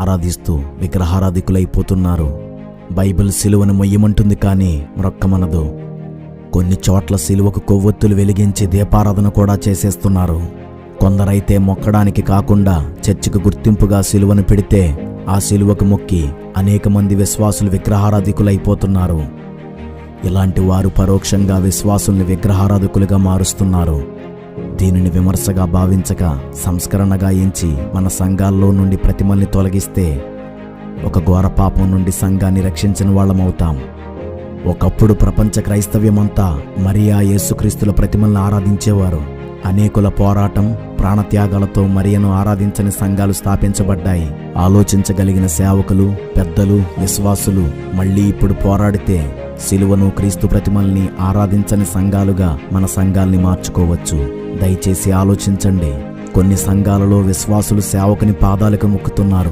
ఆరాధిస్తూ విగ్రహారాధికులైపోతున్నారు. బైబిల్ సిలువను మొయ్యమంటుంది కానీ మ్రొక్కమనదు. కొన్ని చోట్ల సిలువకు కొవ్వొత్తులు వెలిగించి దీపారాధన కూడా చేసేస్తున్నారు. కొందరైతే మొక్కడానికి కాకుండా చర్చికి గుర్తింపుగా సిలువను పెడితే ఆ సిలువకు మొక్కి అనేక మంది విశ్వాసులు విగ్రహారాధికులైపోతున్నారు. ఇలాంటి వారు పరోక్షంగా విశ్వాసుల్ని విగ్రహారాధకులుగా మారుస్తున్నారు. దీనిని విమర్శగా భావించక సంస్కరణగా ఎంచి మన సంఘాల్లో నుండి ప్రతిమల్ని తొలగిస్తే ఒక ఘోర పాపం నుండి సంఘాన్ని రక్షించిన వాళ్ళమవుతాం. ఒకప్పుడు ప్రపంచ క్రైస్తవ్యమంతా మరియా యేసుక్రీస్తుల ప్రతిమల్ని ఆరాధించేవారు. అనేకుల పోరాటం ప్రాణత్యాగాలతో మరియను ఆరాధించని సంఘాలు స్థాపించబడ్డాయి. ఆలోచించగలిగిన సేవకులు పెద్దలు విశ్వాసులు మళ్ళీ ఇప్పుడు పోరాడితే సిలువను క్రీస్తు ప్రతిమల్ని ఆరాధించని సంఘాలుగా మన సంఘాల్ని మార్చుకోవచ్చు. దయచేసి ఆలోచించండి. కొన్ని సంఘాలలో విశ్వాసులు సేవకుని పాదాలకు మొక్కుతున్నారు.